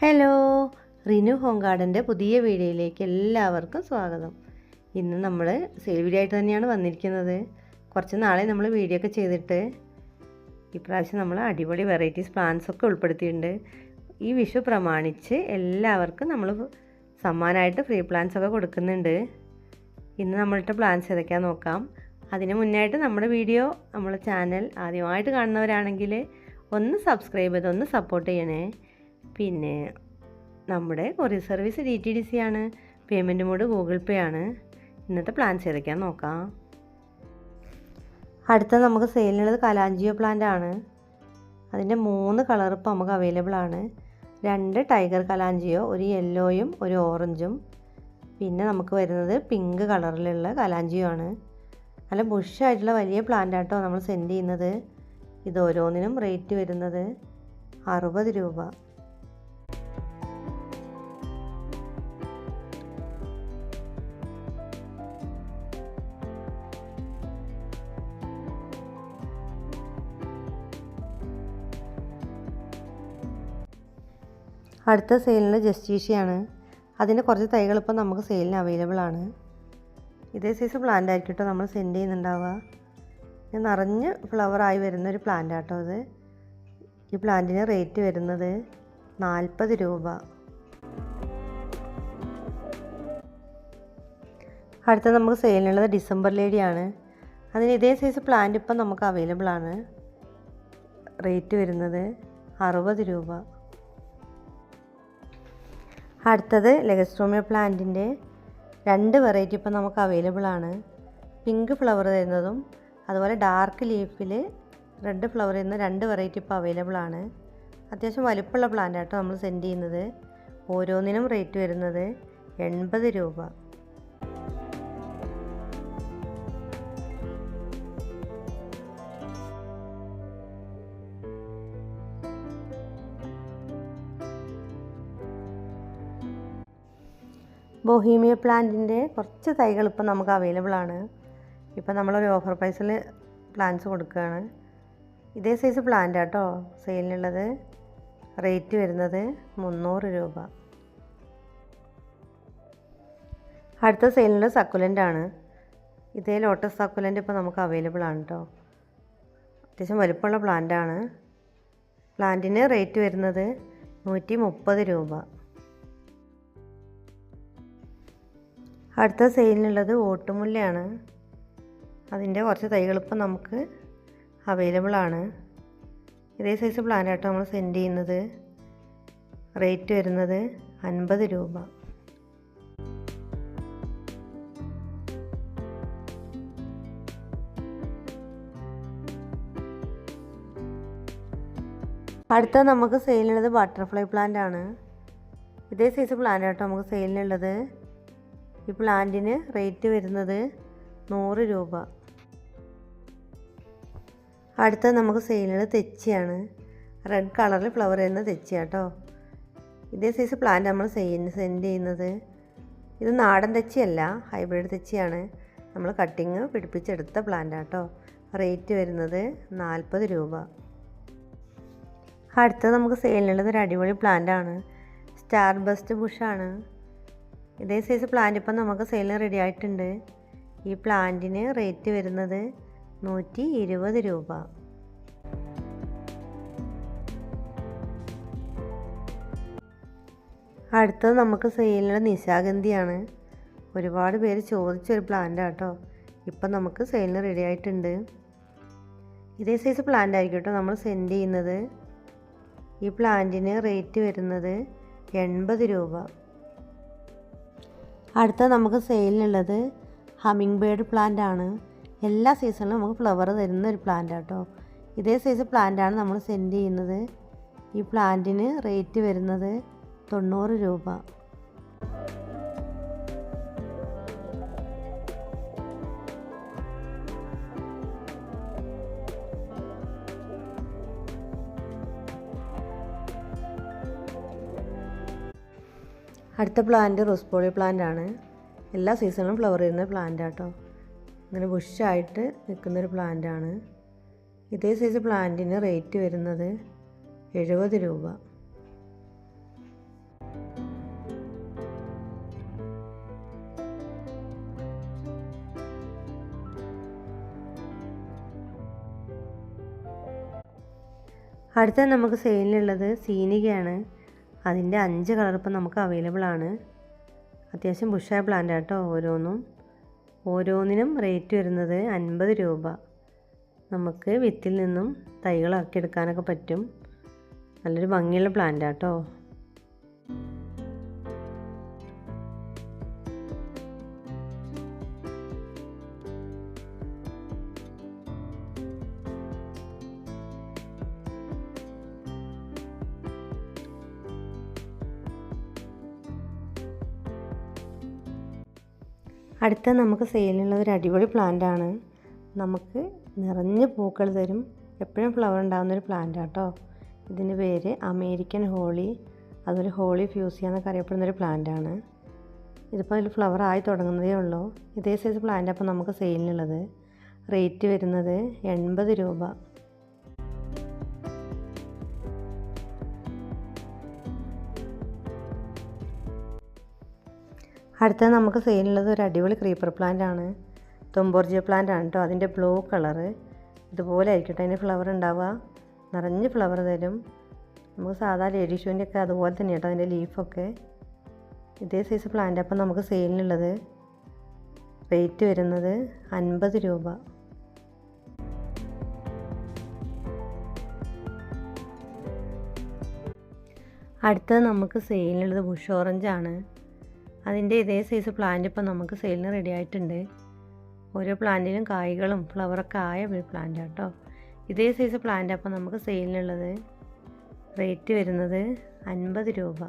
Hello Rinu home ഗാർഡന്റെ പുതിയ വീഡിയോയിലേക്ക് എല്ലാവർക്കും സ്വാഗതം. ഇന്ന് നമ്മൾ സെയിൽ വീഡിയോ ആയിട്ട് തന്നെയാണ് വന്നിരിക്കുന്നത്. കുറച്ച് നാളെ നമ്മൾ വീഡിയോ ഒക്കെ ചെയ്തിട്ട് ഇപ്രാവശ്യം നമ്മൾ അടിപൊളി വെറൈറ്റീസ് പ്ലാന്റ്സ് ഒക്കെ ഉൾപ്പെടുത്തിയിട്ടുണ്ട്. ഈ വിഷു പ്രമാണിച്ച് എല്ലാവർക്കും നമ്മൾ സമ്മാനമായിട്ട് ഫ്രീ പ്ലാന്റ്സ് ഒക്കെ കൊടുക്കുന്നുണ്ട്. ഇന്ന് നമ്മളുടെ പ്ലാന്റ്സ് ഏതൊക്കെയാണെന്ന് നോക്കാം. അതിന് മുന്നായിട്ട് നമ്മുടെ വീഡിയോ നമ്മുടെ ചാനൽ ആദ്യമായിട്ട് കാണുന്നവരാണെങ്കിൽ ഒന്ന് സബ്സ്ക്രൈബ് ചെയ്ത് ഒന്ന് സപ്പോർട്ട് ചെയ്യണേ. പിന്നെ നമ്മുടെ courier service D T D C ആണ്. പേയ്മെന്റ് മോഡ് ഗൂഗിൾ പേ ആണ്. ഇന്നത്തെ പ്ലാൻ ഏതൊക്കെയാണെന്ന് നോക്കാം. അടുത്ത നമുക്ക് സെയിലിനുള്ളത് കലാഞ്ചിയോ പ്ലാന്റ് ആണ്. അതിന്റെ മൂന്ന് കളർ ഇപ്പോൾ നമുക്ക് അവൈലബിൾ ആണ്. രണ്ട് ടൈഗർ കലാഞ്ചിയോ ഒരു യെല്ലോയും ഒരു ഓറഞ്ചും പിന്നെ നമുക്ക് വരുന്നത് പിങ്ക് കളറിലുള്ള കലാഞ്ചിയോ ആണ്. നല്ല ബുഷായിട്ടുള്ള വലിയ പ്ലാന്റ് ആട്ടോ നമ്മൾ സെൻഡ് ചെയ്യുന്നത്. ഇത് ഓരോന്നിനും റേറ്റ് വരുന്നത് അറുപത് രൂപ. അടുത്ത സെയിലിന് ജസ്റ്റീഷ്യയാണ് അതിന്റെ കുറച്ച് തൈകൾ ഇപ്പോൾ നമുക്ക് സെയിലിന് അവൈലബിൾ ആണ്. ഇതേ സൈസ് പ്ലാന്റ് ആയിരിക്കും കേട്ടോ നമ്മൾ സെൻഡ് ചെയ്യുന്നുണ്ടാവുക. ഞാൻ നിറഞ്ഞ് ഫ്ലവറായി വരുന്ന ഒരു പ്ലാന്റ് ആട്ടോ അത് ഈ പ്ലാന്റിന് റേറ്റ് വരുന്നത് നാൽപ്പത് രൂപ. അടുത്ത നമുക്ക് സെയിലിനുള്ളത് ഡിസംബർ ലേഡിയാണ് അതിന് ഇതേ സൈസ് പ്ലാന്റ് ഇപ്പം നമുക്ക് അവൈലബിൾ ആണ്. റേറ്റ് വരുന്നത് അറുപത് രൂപ. അടുത്തത് ലെഗസ്ട്രോമിയ പ്ലാന്റിന്റെ രണ്ട് വെറൈറ്റി ഇപ്പം നമുക്ക് അവൈലബിൾ ആണ്. പിങ്ക് ഫ്ലവർ തരുന്നതും അതുപോലെ ഡാർക്ക് ലീഫിൽ റെഡ് ഫ്ലവർ തരുന്ന രണ്ട് വെറൈറ്റി ഇപ്പോൾ അവൈലബിൾ ആണ്. അത്യാവശ്യം വലിപ്പമുള്ള പ്ലാന്റ് ആട്ടോ നമ്മൾ സെൻഡ് ചെയ്യുന്നത്. ഓരോന്നിനും റേറ്റ് വരുന്നത് എൺപത് രൂപ. ബൊഹീമിയ പ്ലാന്റിന്റെ കുറച്ച് തൈകൾ ഇപ്പം നമുക്ക് അവൈലബിൾ ആണ്. ഇപ്പം നമ്മളൊരു ഓഫർ പ്രൈസിൽ പ്ലാന്റ്സ് കൊടുക്കുകയാണ്. ഇതേ സൈസ് പ്ലാന്റ് ആട്ടോ സെയിലിനുള്ളത് റേറ്റ് വരുന്നത് മുന്നൂറ് രൂപ. അടുത്ത സെയിലിനുള്ള സക്കുലന്റ് ആണ്. ഇതേ ലോട്ടസ് സക്കുലന്റ് ഇപ്പോൾ നമുക്ക് അവൈലബിൾ ആണ് കേട്ടോ അത്യാവശ്യം വലുപ്പമുള്ള പ്ലാന്റ് ആണ്. പ്ലാന്റിന് റേറ്റ് വരുന്നത് നൂറ്റി മുപ്പത് രൂപ. അടുത്ത സെയിലിനുള്ളത് ഓട്ടുമുല്ലയാണ്. അതിന്റെ കുറച്ച് തൈകൾ ഇപ്പം നമുക്ക് അവൈലബിൾ ആണ്. ഇതേ സൈസ് പ്ലാനായിട്ട് നമ്മൾ സെൻഡ് ചെയ്യുന്നത്. റേറ്റ് വരുന്നത് അൻപത് രൂപ. അടുത്ത നമുക്ക് സെയിലിനുള്ളത് ബട്ടർഫ്ലൈ പ്ലാന്റ് ആണ്. ഇതേ സൈസ് പ്ലാന്റ് ആട്ടോ നമുക്ക് സെയിലിനുള്ളത് ഈ പ്ലാന്റിന് റേറ്റ് വരുന്നത് നൂറ് രൂപ. അടുത്ത നമുക്ക് സെയിലിൽ തെച്ചിയാണ്. റെഡ് കളറിൽ ഫ്ലവർ ചെയ്യുന്ന തെച്ചി കേട്ടോ ഇതേ സൈസ് പ്ലാന്റ് നമ്മൾ സെയിന് സെൻഡ് ചെയ്യുന്നത്. ഇത് നാടൻ തെച്ചിയല്ല ഹൈബ്രിഡ് തെച്ചിയാണ്. നമ്മൾ കട്ടിങ് പിടിപ്പിച്ചെടുത്ത പ്ലാന്റ് കേട്ടോ റേറ്റ് വരുന്നത് നാൽപ്പത് രൂപ. അടുത്തത് നമുക്ക് സെയിലിനുള്ളത് ഒരു അടിപൊളി പ്ലാന്റ് ആണ്. സ്റ്റാർ ബസ്റ്റ് ബുഷാണ് ഇതേ സൈസ് പ്ലാന്റ് ഇപ്പം നമുക്ക് സെയിലിന് റെഡി ആയിട്ടുണ്ട്. ഈ പ്ലാന്റിന് റേറ്റ് വരുന്നത് നൂറ്റി ഇരുപത് രൂപ. അടുത്തത് നമുക്ക് സെയിലിനുള്ള നിശാഗന്ധിയാണ്. ഒരുപാട് പേര് ചോദിച്ചൊരു പ്ലാന്റ് കേട്ടോ ഇപ്പം നമുക്ക് സെയിലിന് റെഡി ആയിട്ടുണ്ട്. ഇതേ സൈസ് പ്ലാന്റ് ആയിരിക്കും കേട്ടോ നമ്മൾ സെൻഡ് ചെയ്യുന്നത്. ഈ പ്ലാന്റിന് റേറ്റ് വരുന്നത് എൺപത് രൂപ. അടുത്ത നമുക്ക് സെയിലിനുള്ളത് ഹമ്മിങ് ബേർഡ് പ്ലാന്റ് ആണ്. എല്ലാ സീസണിലും നമുക്ക് ഫ്ലവർ തരുന്ന ഒരു പ്ലാന്റ് കേട്ടോ ഇതേ സൈസ് പ്ലാന്റ് ആണ് നമ്മൾ സെൻഡ് ചെയ്യുന്നത്. ഈ പ്ലാന്റിന് റേറ്റ് വരുന്നത് തൊണ്ണൂറ് രൂപ. അടുത്ത പ്ലാന്റ് റോസ്പോളി പ്ലാന്റ് ആണ്. എല്ലാ സീസണിലും ഫ്ലവർ ചെയ്യുന്ന പ്ലാന്റ് ആട്ടോ. ഇങ്ങനെ ബുഷായിട്ട് നിൽക്കുന്നൊരു പ്ലാന്റ് ആണ്. ഇതേ സൈസ് പ്ലാന്റിന് റേറ്റ് വരുന്നത് എഴുപത് രൂപ. അടുത്ത നമുക്ക് സെയിലിനുള്ളത് സീനികയാണ്. അതിന്റെ അഞ്ച് കളർ ഇപ്പം നമുക്ക് അവൈലബിൾ ആണ്. അത്യാവശ്യം ബുഷായ പ്ലാന്റ് ആട്ടോ ഓരോന്നും. ഓരോന്നിനും റേറ്റ് വരുന്നത് അൻപത് രൂപ. നമുക്ക് വിത്തിൽ നിന്നും തൈകളാക്കി എടുക്കാനൊക്കെ പറ്റും. നല്ലൊരു ഭംഗിയുള്ള പ്ലാന്റ് കേട്ടോ അടുത്ത നമുക്ക് സെയിലുള്ള ഒരു അടിപൊളി പ്ലാന്റ് ആണ്. നമുക്ക് നിറഞ്ഞ് പൂക്കൾ തരും. എപ്പോഴും ഫ്ലവർ ഉണ്ടാകുന്ന ഒരു പ്ലാന്റ് ആട്ടോ ഇതിന്റെ പേര് അമേരിക്കൻ ഹോളി അതുപോലെ ഹോളി ഫ്യൂസിയ എന്നൊക്കെ അറിയപ്പെടുന്ന ഒരു പ്ലാന്റ് ആണ്. ഇതിപ്പോൾ അതിൽ ഫ്ലവർ ആയി തുടങ്ങുന്നതേ ഉള്ളൂ. ഇതേ സൈസ് പ്ലാന്റ് അപ്പോൾ നമുക്ക് സെയിലിനുള്ളത് റേറ്റ് വരുന്നത് എൺപത് രൂപ. അടുത്തത് നമുക്ക് സെയിലുള്ളത് ഒരു അടിപൊളി ക്രീപ്പർ പ്ലാന്റ് ആണ്. തൊമ്പോർജിയ പ്ലാന്റ് ആണ് കേട്ടോ അതിന്റെ ബ്ലൂ കളറ് ഇതുപോലെ ആയിരിക്കട്ടെ. അതിന്റെ ഫ്ലവർ ഉണ്ടാവുക. നിറഞ്ഞ് ഫ്ലവർ തരും. നമുക്ക് സാധാ ലേഡി ഷൂവിന്റെ ഒക്കെ അതുപോലെ തന്നെ കേട്ടോ അതിന്റെ ലീഫൊക്കെ ഇതേ സൈസ് പ്ലാന്റ് അപ്പം നമുക്ക് സെയിലിനുള്ളത് റേറ്റ് വരുന്നത് അൻപത് രൂപ. അടുത്തത് നമുക്ക് സെയിലിനുള്ളത് ബുഷ് ഓറഞ്ച് ആണ്. അതിന്റെ ഇതേ സൈസ് പ്ലാന്റ് ഇപ്പം നമുക്ക് സെയിലിന് റെഡി ആയിട്ടുണ്ട്. ഓരോ പ്ലാന്റിലും കായ്കളും ഫ്ലവറൊക്കെ ആയ ഒരു പ്ലാന്റ് കേട്ടോ ഇതേ സൈസ് പ്ലാന്റ് അപ്പം നമുക്ക് സെയിലിനുള്ളത് റേറ്റ് വരുന്നത് അൻപത് രൂപ.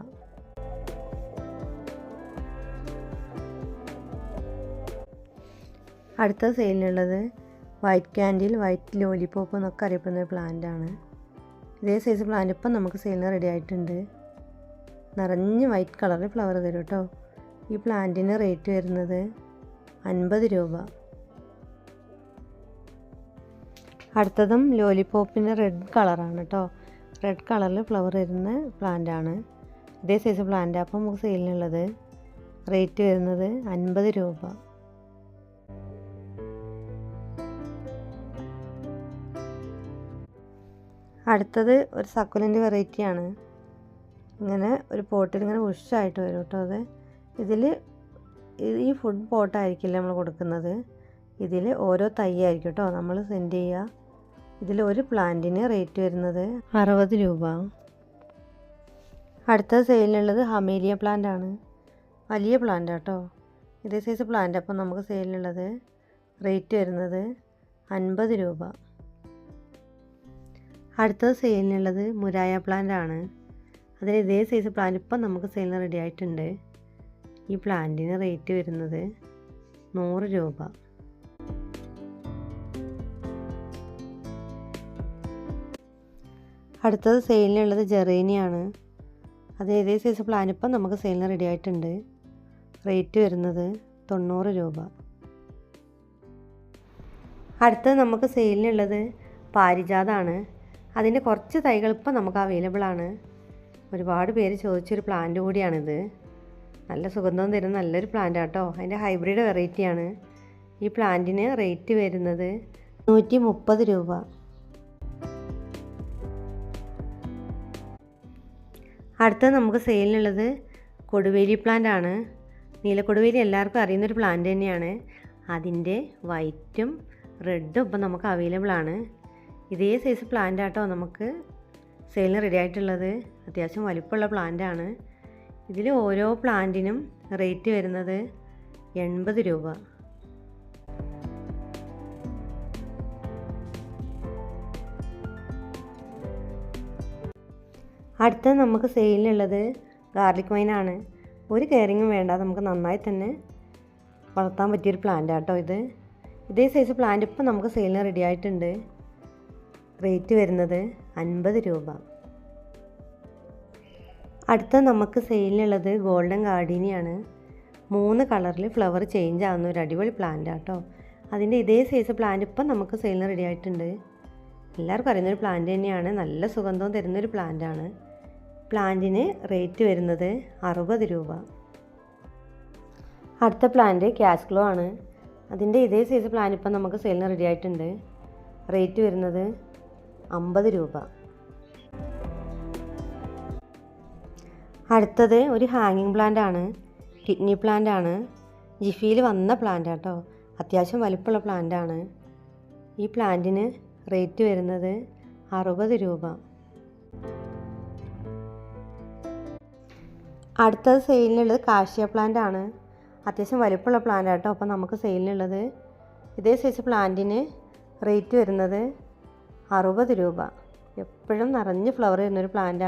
അടുത്ത സെയിലിനുള്ളത് വൈറ്റ് ക്യാൻഡിൽ വൈറ്റ് ലോലിപോപ്പ് എന്നൊക്കെ അറിയപ്പെടുന്ന ഒരു ആണ്. ഇതേ സൈസ് പ്ലാന്റ് ഇപ്പം നമുക്ക് സെയിലിന് റെഡി ആയിട്ടുണ്ട്. നിറഞ്ഞ് വൈറ്റ് കളറിൽ ഫ്ലവർ തരും കേട്ടോ ഈ പ്ലാന്റിന് റേറ്റ് വരുന്നത് അൻപത് രൂപ. അടുത്തതും ലോലിപോപ്പിന്റെ റെഡ് കളറാണ് കേട്ടോ റെഡ് കളറിൽ ഫ്ലവർ വരുന്ന പ്ലാന്റ് ആണ്. ഇതേ സൈസ് പ്ലാന്റ് അപ്പം നമുക്ക് സെയിലിനുള്ളത് റേറ്റ് വരുന്നത് അൻപത് രൂപ. അടുത്തത് ഒരു സക്കുലന്റ് വെറൈറ്റിയാണ് ഇങ്ങനെ ഒരു പോട്ടിൽ ഇങ്ങനെ ഉഷായിട്ട് വരും കേട്ടോ അത്. ഇതിൽ ഈ ഫുഡ് പോട്ടായിരിക്കില്ല നമ്മൾ കൊടുക്കുന്നത്? ഇതിൽ ഓരോ തൈ ആയിരിക്കും കേട്ടോ നമ്മൾ സെൻഡ് ചെയ്യുക ഇതിൽ ഒരു പ്ലാന്റിന് റേറ്റ് വരുന്നത് അറുപത് രൂപ. അടുത്ത സെയിലിനുള്ളത് ഹമേലിയ പ്ലാന്റ് ആണ്. വലിയ പ്ലാന്റ് കേട്ടോ ഇതേ സൈസ് പ്ലാന്റ് അപ്പം നമുക്ക് സെയിലിനുള്ളത് റേറ്റ് വരുന്നത് അൻപത് രൂപ. അടുത്ത സെയിലിനുള്ളത് മുരായ പ്ലാന്റ് ആണ്. അതിന് ഇതേ സൈസ് പ്ലാന്റ് ഇപ്പം നമുക്ക് സെയിലിന് റെഡി ആയിട്ടുണ്ട്. ഈ പ്ലാന്റിന് റേറ്റ് വരുന്നത് നൂറ് രൂപ. അടുത്തത് സെയിലിനുള്ളത് ജെറേനിയാണ്. അത് ഏതേ സൈസ് പ്ലാൻ ഇപ്പം നമുക്ക് സെയിലിന് റെഡി ആയിട്ടുണ്ട്. റേറ്റ് വരുന്നത് തൊണ്ണൂറ് രൂപ. അടുത്തത് നമുക്ക് സെയിലിനുള്ളത് പാരിജാതാണ്. അതിന്റെ കുറച്ച് തൈകൾ ഇപ്പം നമുക്ക് അവൈലബിൾ ആണ്. ഒരുപാട് പേര് ചോദിച്ചൊരു പ്ലാന്റ് കൂടിയാണിത്. നല്ല സുഗന്ധം തരുന്ന നല്ലൊരു പ്ലാന്റ് ആട്ടോ. അതിന്റെ ഹൈബ്രിഡ് വെറൈറ്റിയാണ് ഈ പ്ലാന്റിന് റേറ്റ് വരുന്നത് നൂറ്റി മുപ്പത് രൂപ. അടുത്തത് നമുക്ക് സെയിലിനുള്ളത് കൊടുവേലി പ്ലാന്റ് ആണ്. നീലക്കൊടുവേലി എല്ലാവർക്കും അറിയുന്നൊരു പ്ലാന്റ് തന്നെയാണ്. അതിന്റെ വൈറ്റും റെഡും ഇപ്പം നമുക്ക് അവൈലബിൾ ആണ്. ഇതേ സൈസ് പ്ലാന്റ് ആട്ടോ നമുക്ക് സെയിലിന് റെഡി ആയിട്ടുള്ളത്. അത്യാവശ്യം വലിപ്പമുള്ള പ്ലാന്റ് ആണ്. ഇതിൽ ഓരോ പ്ലാന്റിനും റേറ്റ് വരുന്നത് എൺപത് രൂപ. അടുത്ത നമുക്ക് സെയിലിനുള്ളത് ഗാർലിക് വൈനാണ് ഒരു കെയറിങ്ങും വേണ്ട നമുക്ക് നന്നായി തന്നെ വളർത്താൻ പറ്റിയൊരു പ്ലാന്റ് ആട്ടോ ഇത്. ഇതേ സൈസ് പ്ലാന്റ് ഇപ്പം നമുക്ക് സെയിലിന് റെഡി ആയിട്ടുണ്ട്. റേറ്റ് വരുന്നത് അൻപത് രൂപ. അടുത്ത നമുക്ക് സെയിലിനുള്ളത് ഗോൾഡൻ ഗാർഡീനിയാണ്. മൂന്ന് കളറിൽ ഫ്ലവർ ചേഞ്ച് ആവുന്ന ഒരു അടിപൊളി പ്ലാന്റ് ആട്ടോ. അതിന്റെ ഇതേ സൈസ് പ്ലാന്റ് ഇപ്പം നമുക്ക് സെയിലിന് റെഡി ആയിട്ടുണ്ട്. എല്ലാവർക്കും അറിയുന്നൊരു പ്ലാന്റ് തന്നെയാണ്. നല്ല സുഗന്ധവും തരുന്നൊരു പ്ലാന്റാണ് പ്ലാന്റിന് റേറ്റ് വരുന്നത് അറുപത് രൂപ. അടുത്ത പ്ലാന്റ് ക്യാഷ്ഗ്ലോ ആണ്. അതിന്റെ ഇതേ സൈസ് പ്ലാന്റ് ഇപ്പം നമുക്ക് സെയിലിന് റെഡി ആയിട്ടുണ്ട്. റേറ്റ് വരുന്നത് അമ്പത് രൂപ. അടുത്തത് ഒരു ഹാങ്ങിങ് പ്ലാന്റ് ആണ്. കിഡ്നി പ്ലാന്റ് ആണ്. ജിഫിയിൽ വന്ന പ്ലാന്റ് കേട്ടോ അത്യാവശ്യം വലിപ്പമുള്ള പ്ലാന്റ് ആണ്. ഈ പ്ലാന്റിന് റേറ്റ് വരുന്നത് അറുപത് രൂപ. അടുത്തത് സെയിലിനുള്ളത് കാഷ്യ പ്ലാന്റ് ആണ്. അത്യാവശ്യം വലിപ്പമുള്ള പ്ലാന്റ് കേട്ടോ അപ്പോൾ നമുക്ക് സെയിലിനുള്ളത് ഇതേ സൈസ് പ്ലാന്റിന് റേറ്റ് വരുന്നത് അറുപത് രൂപ. എപ്പോഴും നിറഞ്ഞ് ഫ്ലവർ വരുന്നൊരു പ്ലാന്റ്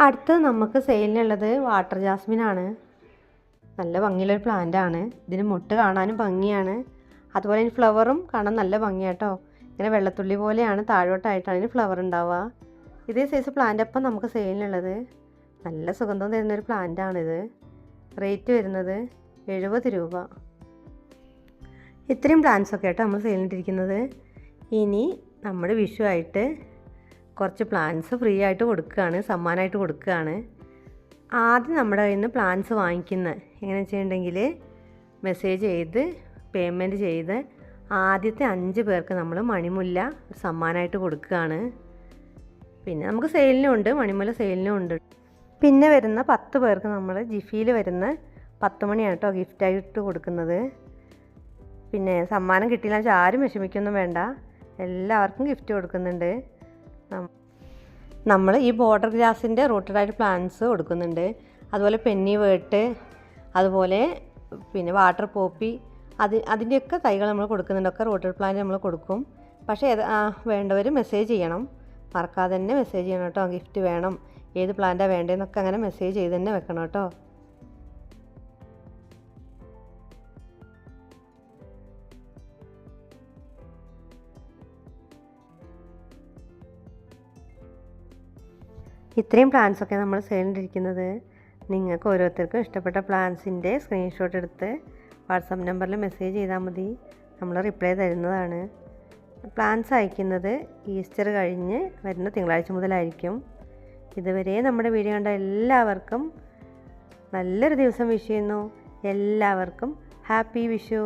അടുത്തത് നമുക്ക് സെയിലിനുള്ളത് വാട്ടർ ജാസ്മിൻ ആണ് നല്ല ഭംഗിയുള്ളൊരു പ്ലാന്റ് ആണ് ഇതിന് മുട്ട് കാണാനും ഭംഗിയാണ്. അതുപോലെ ഇതിന് ഫ്ലവറും കാണാൻ നല്ല ഭംഗിയാട്ടോ. ഇങ്ങനെ വെള്ളത്തുള്ളി പോലെയാണ് താഴോട്ടായിട്ടാണ് ഇതിന് ഫ്ലവർ ഉണ്ടാവുക. ഇതേ സൈസ് പ്ലാന്റ് അപ്പം നമുക്ക് സെയിലിനുള്ളത്. നല്ല സുഗന്ധം തരുന്നൊരു പ്ലാന്റ് ആണിത്. റേറ്റ് വരുന്നത് എഴുപത് രൂപ. ഇത്രയും പ്ലാന്റ്സ് ഒക്കെ ആട്ടോ നമ്മൾ സെയിലിട്ടിരിക്കുന്നത് ഇനി നമ്മുടെ വിഷു ആയിട്ട് കുറച്ച് പ്ലാന്റ്സ് ഫ്രീ ആയിട്ട് കൊടുക്കുകയാണ് സമ്മാനമായിട്ട് കൊടുക്കുകയാണ്. ആദ്യം നമ്മുടെ കയ്യിൽ നിന്ന് പ്ലാന്റ്സ് വാങ്ങിക്കുന്ന. എങ്ങനെ വെച്ചിട്ടുണ്ടെങ്കിൽ മെസ്സേജ് ചെയ്ത് പേയ്മെന്റ് ചെയ്ത് ആദ്യത്തെ അഞ്ച് പേർക്ക് നമ്മൾ മണിമുല്ല സമ്മാനമായിട്ട് കൊടുക്കുകയാണ്. പിന്നെ നമുക്ക് സെയിലിനും ഉണ്ട് മണിമുല്ല സെയിലിനും ഉണ്ട്. പിന്നെ വരുന്ന പത്ത് പേർക്ക് നമ്മൾ ജിഫിയിൽ വരുന്ന പത്ത് മണിയാണ് കേട്ടോ ഗിഫ്റ്റായിട്ട് കൊടുക്കുന്നത്. പിന്നെ സമ്മാനം കിട്ടിയില്ല വെച്ചാൽ ആരും വിഷമിക്കൊന്നും വേണ്ട. എല്ലാവർക്കും ഗിഫ്റ്റ് കൊടുക്കുന്നുണ്ട്. നമ്മൾ ഈ ബോർഡർ ഗ്രാസിന്റെ റൂട്ടഡായിട്ട് പ്ലാന്റ്സ് കൊടുക്കുന്നുണ്ട്. അതുപോലെ പെന്നി വേട്ട് അതുപോലെ പിന്നെ വാട്ടർ പോപ്പി അത് അതിന്റെയൊക്കെ തൈകൾ നമ്മൾ കൊടുക്കുന്നുണ്ട്. ഒക്കെ റൂട്ടഡ് പ്ലാന്റ് നമ്മൾ കൊടുക്കും. പക്ഷേ വേണ്ടവർ മെസ്സേജ് ചെയ്യണം. മറക്കാതെ തന്നെ മെസ്സേജ് ചെയ്യണം കേട്ടോ. ഗിഫ്റ്റ് വേണം. ഏത് പ്ലാന്റാണ് വേണ്ടതെന്നൊക്കെ അങ്ങനെ മെസ്സേജ് ചെയ്ത് തന്നെ വെക്കണം കേട്ടോ. ഇത്രയും പ്ലാൻസൊക്കെ നമ്മൾ ചെയ്യേണ്ടിയിരിക്കുന്നത് നിങ്ങൾക്ക് ഓരോരുത്തർക്കും ഇഷ്ടപ്പെട്ട പ്ലാൻസിന്റെ സ്ക്രീൻഷോട്ട് എടുത്ത് വാട്സപ്പ് നമ്പറിൽ മെസ്സേജ് ചെയ്താൽ മതി. നമ്മൾ റിപ്ലൈ തരുന്നതാണ്. പ്ലാൻസ് അയക്കുന്നത് ഈസ്റ്റർ കഴിഞ്ഞ് വരുന്ന തിങ്കളാഴ്ച മുതലായിരിക്കും. ഇതുവരെ നമ്മുടെ വീഡിയോ കണ്ട എല്ലാവർക്കും നല്ലൊരു ദിവസം വിഷ് ചെയ്യുന്നു. എല്ലാവർക്കും ഹാപ്പി വിഷു